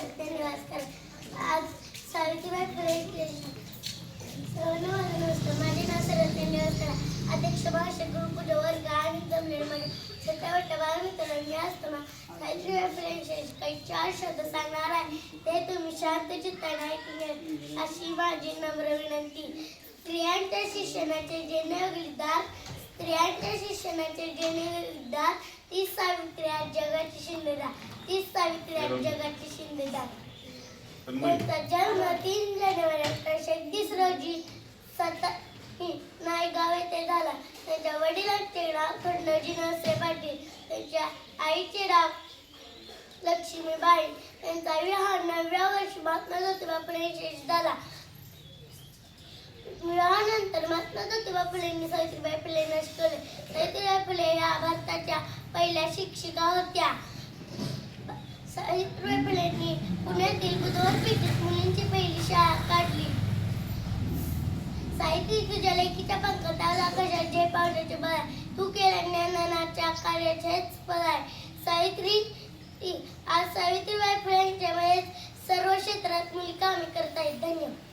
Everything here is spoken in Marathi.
निवास करा आज सावित्रीबाई फुले सर्वांना माझं नमस्कार माझे नाव सरस्वती निवास करा अध्यक्ष भाषा गुरुकुल वर्ग आणि जमलेले माझे सत्तावट्ट बारा मित्रांनो मी असताना सावित्रीबाई फुले काही चार शब्द सांगणार आहे ते तुम्ही शांत चित्ताने ऐकून अशी माझी नम्र विनंती. स्त्रियांच्या शिक्षणाचे जे दार स्त्रियांच्या शिक्षणाचे नवलिदार ती सावित्री आज जगाची शिंदेदार ती सावित्री आज जगाची शिंदेदार त्यांचा जन्म तीन जानेवारी अठराशे एकतीस रोजी सत नायगाव येथे झाला. त्यांच्या वडिलांचे नाव खंडोजी नरसे पाटील. त्यांच्या आईचे नाव लक्ष्मीबाई. त्यांचा विवाह नवव्या वर्षी महात्मा ज्योतिबा फुले झाला. महात्मा ज्योतिबा फुलेंनी सावित्रीबाई फुले शिकवले सावित्रीबाई फुले या भारताच्या पहिल्या शिक्षिका होत्या. सावित्रीबाई फुलेंनी पुण्यातील बुधवार पेठेत मुलींची पहिली शाळा काढली. साहित्य तुझ्या लेखीच्या पंखात आला कशा जे पावसाचे बळ? तू केल्या ज्ञानाच्या कार्याचे हेच फळ आहे. सावित्री आज सावित्रीबाई फुलेंच्या वेळेस सर्व क्षेत्रात मुली कामे करत आहेत. धन्यवाद.